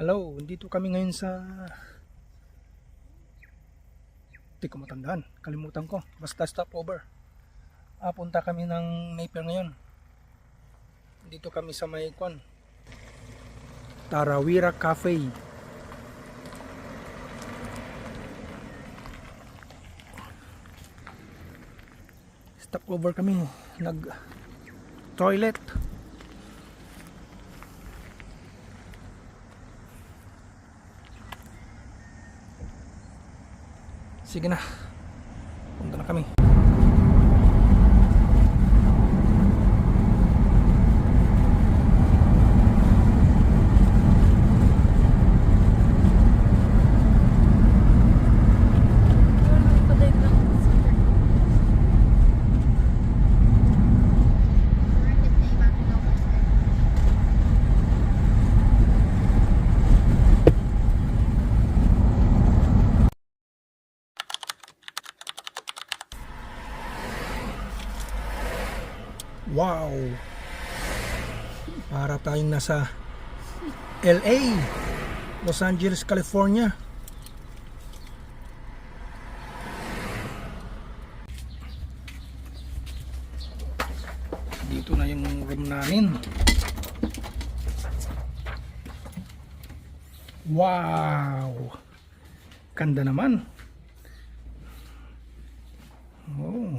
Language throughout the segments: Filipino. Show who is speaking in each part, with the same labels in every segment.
Speaker 1: Hello, dito kami ngayon sa Hindi ko matandaan, kalimutan ko. Basta stopover. Ah, punta kami ng Napier ngayon. Dito kami sa may kwan. Tarawira Cafe. Stopover kami. Nag toilet. Sige na. Punta na kami. Wow! Para tayong nasa LA, Los Angeles, California. Dito na yung room namin. Wow! Ganda naman. Oh.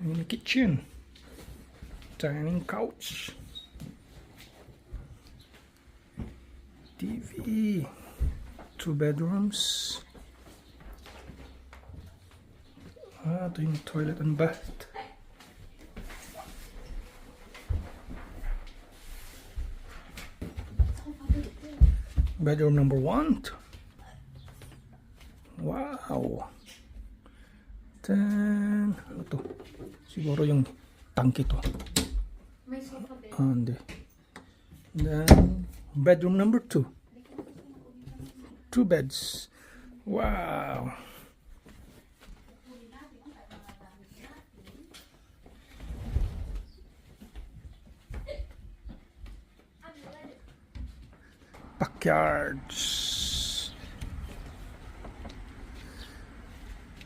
Speaker 1: Mini kitchen. Dining couch. TV. Two bedrooms. Ah, yung toilet and bath. Bedroom number one. Wow. Then, ano to? Siguro yung tangki to. Hindi. Then, bedroom number two. Two beds. Wow. Backyards.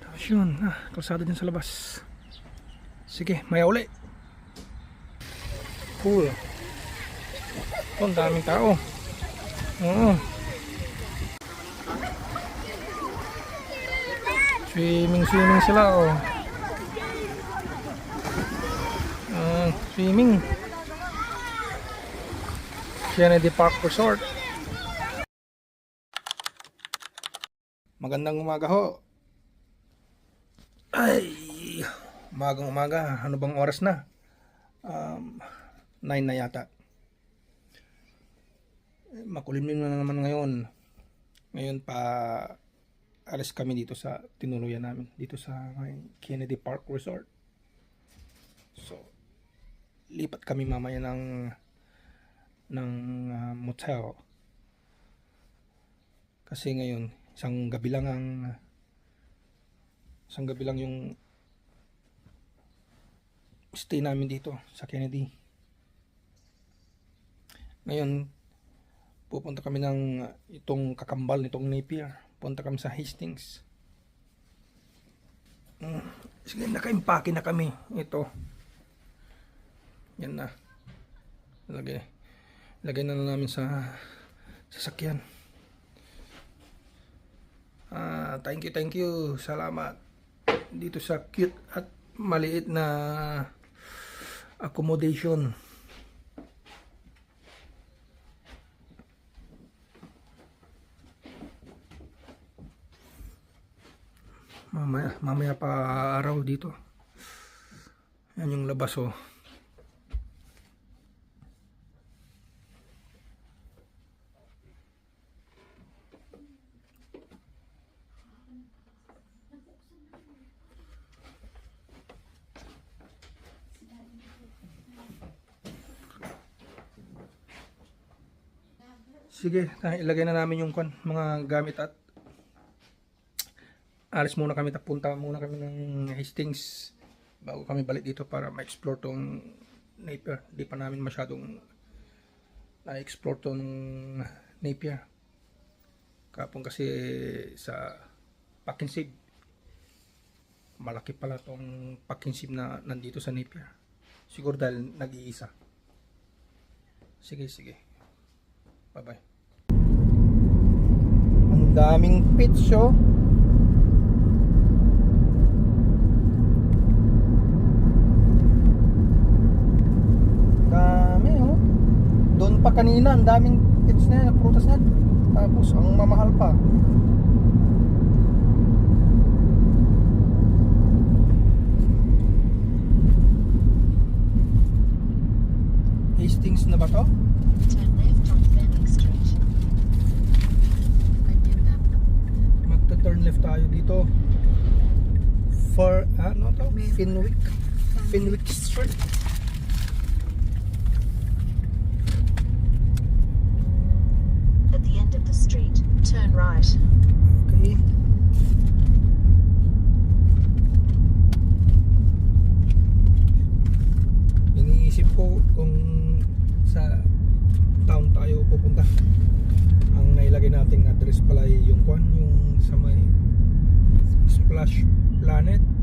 Speaker 1: Tapos yun, ah, kalsada din sa labas. Sige, maya uli. Cool. Oh, ang daming tao. Oo. Swimming, swimming sila, oh. Ah, swimming. Kennedy Park Resort. Magandang umaga ho. Ay, umagang umaga. Ano bang oras na? Um, 9 na yata. Eh, Makulimlim na naman ngayon. Ngayon pa alis kami dito sa tinuluyan namin. Dito sa Kennedy Park Resort. So, lipat kami mamaya ng ng ah, motel. Kasi ngayon, isang gabi lang ang isang gabi lang yung stay namin dito sa Kennedy. Ngayon, pupunta kami ng itong kakambal nitong Napier. Punta kami sa Hastings. Mm, sige, nakaimpake na kami. Ito. Yan na. Lagay. Lagay na na namin sa sasakyan. Ah, thank you, thank you. Salamat. Dito sa cute at maliit na accommodation. Mamaya, mamaya pa araw dito. Yan yung labas oh. Sige, ilagay na namin yung kwan, mga gamit at alis muna kami, tapunta muna kami ng Hastings bago kami balik dito para ma-explore tong Napier. Di pa namin masyadong na-explore tong Napier. Kapon kasi sa Pakinsib. Malaki pala tong Pakinsib na nandito sa Napier. Siguro dahil nag-iisa. Sige, sige. Bye-bye. Ang daming pits, oh. Dami, oh. Doon pa kanina, ang daming pits na yan, prutas na yan. Tapos, ang mamahal pa. Hastings na ba to? Magta-turn left tayo dito. For, ano to? Finwick. Finwick Street.
Speaker 2: At the end of the street, turn right.
Speaker 1: Okay. Iniisip ko kung sa town tayo pupunta. Ang nailagay nating address pala ay yung kwan, yung sa may Splash Planet.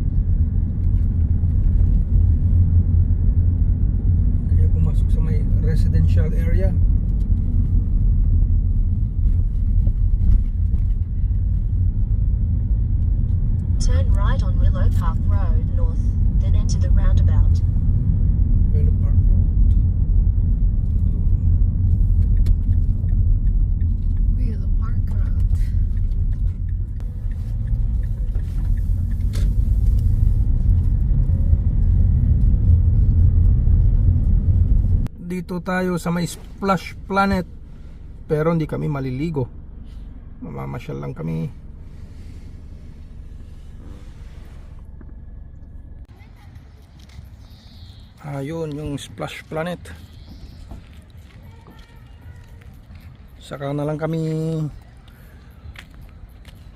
Speaker 1: Dito tayo sa may Splash Planet pero hindi kami maliligo. Mamamasyal lang kami. Ayun yung Splash Planet. Saka na lang kami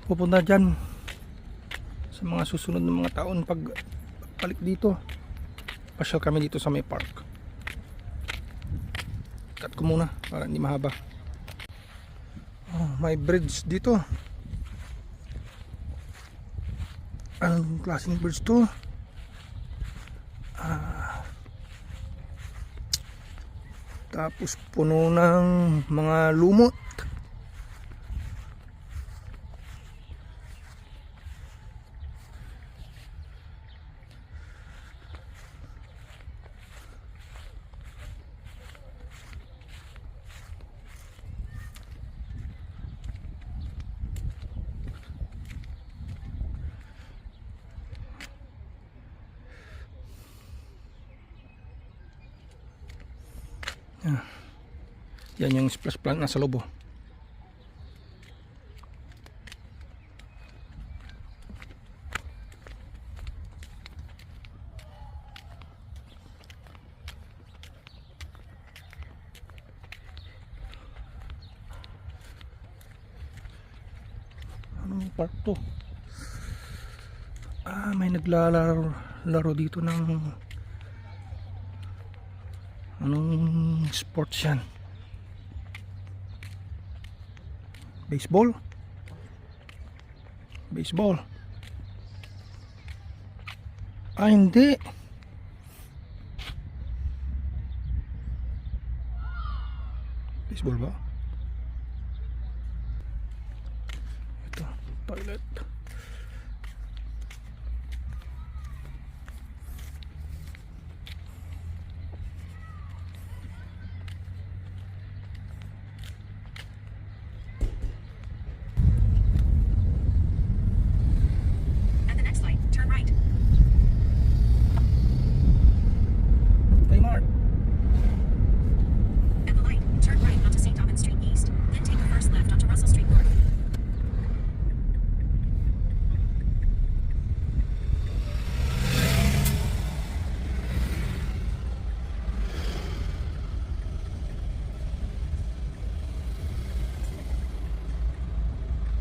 Speaker 1: pupunta dyan sa mga susunod ng mga taon pag balik dito. Pasyal kami dito sa may park cut ko muna para hindi mahaba. Oh, may bridge dito. Anong klaseng bridge to? Ah, tapos puno ng mga lumot yan yung splash plant nasa lobo. Anong park to? Ah may naglalaro laro dito ng anong sports yan? Baseball? Baseball. Ah hindi. Baseball ba? Ito toilet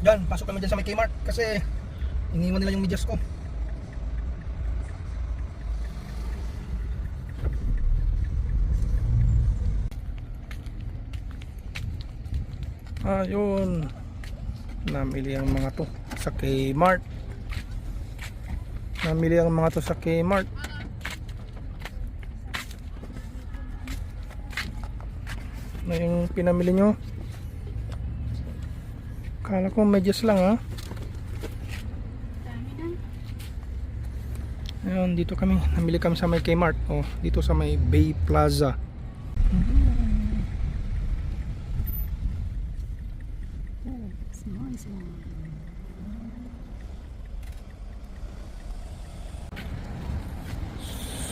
Speaker 1: Yan, pasok kami dyan sa may Kmart kasi iniwan nila yung medyas ko. Ayun. Namili ang mga to sa Kmart. Namili ang mga to sa Kmart. Na yung pinamili nyo? Kala ko medyas lang ha. Ayun, dito kami. Namili kami sa may Kmart. Oh, dito sa may Bay Plaza.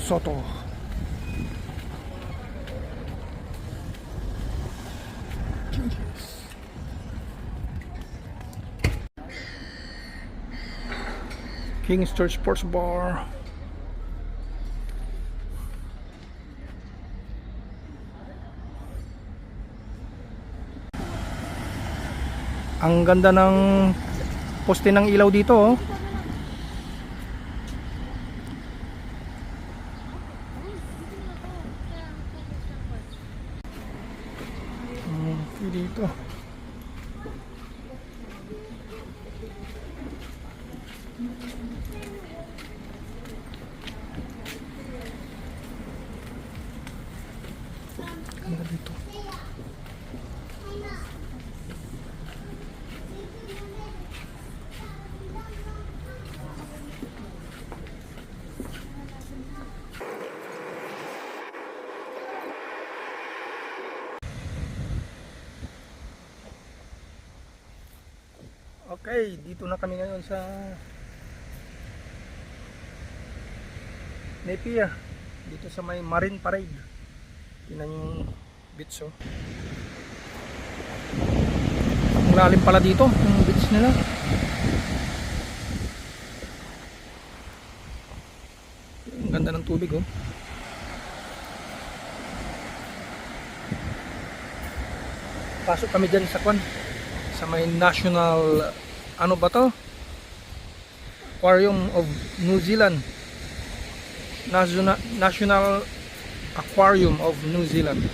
Speaker 1: Soto. King's Church Sports Bar. Ang ganda ng poste ng ilaw dito oh. Hmm, okay dito. Ganda dito. Okay, dito na kami ngayon sa Napier. Dito sa may Marine Parade. Tingnan yung beach oh. Ang lalim pala dito, yung beach nila. Ang ganda ng tubig oh. Pasok kami dyan sa kwan sa may national ano ba to aquarium of New Zealand national national aquarium of New Zealand